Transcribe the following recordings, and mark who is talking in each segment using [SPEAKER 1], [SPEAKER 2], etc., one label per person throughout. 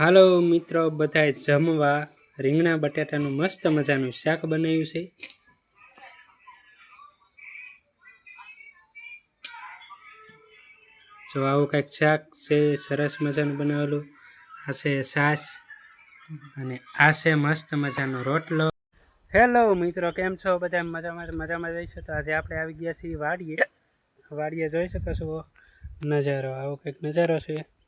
[SPEAKER 1] હાલો મિત્રો બધાએ જમવા. રીંગણા, બટાટાનું મસ્ત મજાનું શાક બનાવ્યું છે. જો આવું કંઈક શાક છે, સરસ મજાનું બનાવેલું. આ છે સાસ અને આ છે મસ્ત મજાનો રોટલો. હેલો મિત્રો, કેમ છો? બધા મજામાં મજામાં જઈશું તો આજે આપણે આવી ગયા છીએ વાડીએ. વાડીએ જોઈ શકો છો નજારો, આવો કંઈક નજારો છે.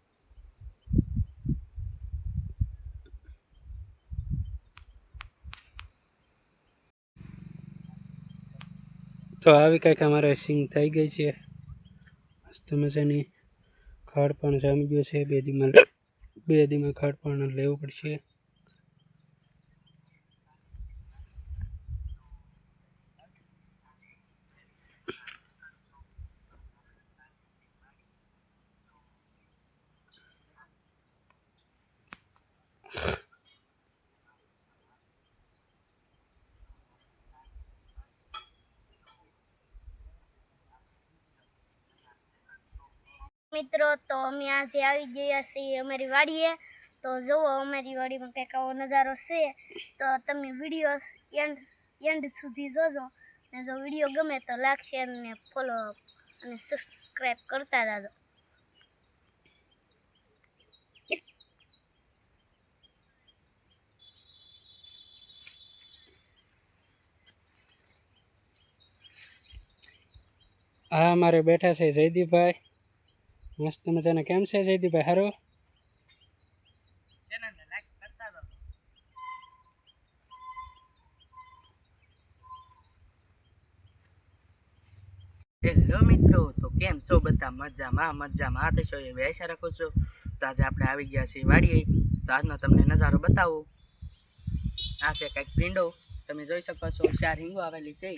[SPEAKER 1] તો આવી કંઈક અમારે સિંગ થઈ ગઈ છે. મસ્ત મજાની ખડ પણ જામી ગયું છે. બે દીમાં બે દીમાં ખડ પણ લેવું પડશે.
[SPEAKER 2] મિત્રો, તો અમે આજે આવી ગયા છીએ અમારી વાડીએ. તો જુઓ, અમારી વાડીમાં કંઈક આવો નજારો છે. તો તમે વીડિયો એન્ડ એન્ડ સુધી જોજો. અને જો વીડિયો ગમે તો લાઈક શેર ને ફોલો અને સબસ્ક્રાઈબ કરતા જાજો.
[SPEAKER 1] હા અમારે બેઠા છે જયદીપભાઈ. મસ્ત મજાના કેમ છે જયદીપભાઈ? હારો?
[SPEAKER 3] હેલો મિત્રો, તો કેમ છો બધા? મજામાં મજામાં. એવી આશા રાખો છો. તો આજે આપણે આવી ગયા છીએ વાડીએ. તો આજનો તમને નજારો બતાવું. આ છે કંઈક ભીંડો. તમે જોઈ શકો છો, ચાર હિંગો આવેલી છે.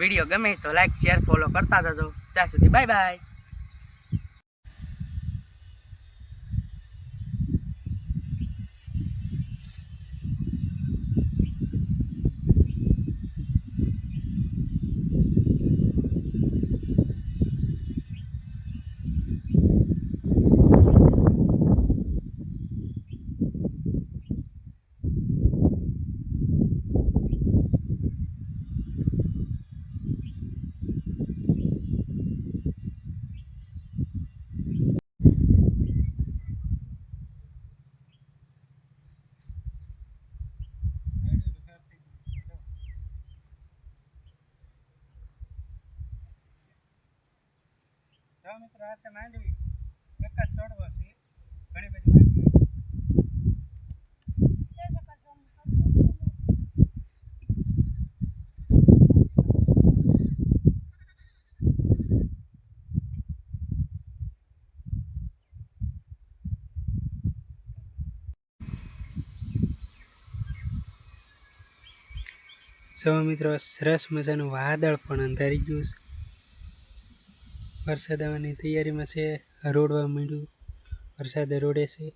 [SPEAKER 3] વીડિયો ગમે તો લાઈક શેર ફોલો કરતા જજો. ત્યાં સુધી બાય બાય
[SPEAKER 1] જો મિત્રો આ છે માંડવી એક જ છોડવો છે ઘણી બધી માંડવી સો મિત્રો સરસ મજાનું વાદળ પણ અંધારી ગયું છે વરસાદ આવવાની તૈયારીમાં છે રોડવા માંડ્યું વરસાદ રોડે છે.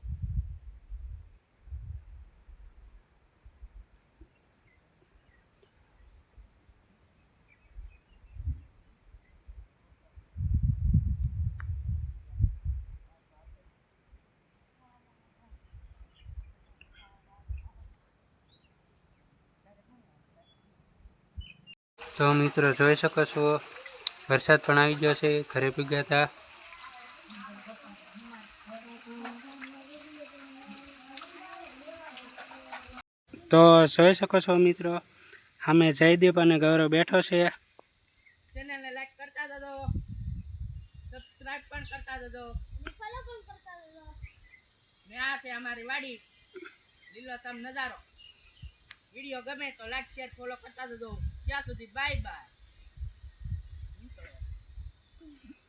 [SPEAKER 1] તો મિત્રો જોઈ શકો છો વરસાદ પણ આવી ગયો છે ઘરે ભીગ્યા હતા તો. જોઈ શકો છો મિત્રો સામે જયદીપ અને ગૌરવ બેઠો છે.
[SPEAKER 3] ચેનલને લાઈક કરતા જજો સબસ્ક્રાઇબ પણ કરતા જજો. ને આ છે અમારી વાડી લીલોછમ નજારો. વીડિયો ગમે તો લાઈક શેર ફોલો કરતા જજો. ત્યાં સુધી બાય બાય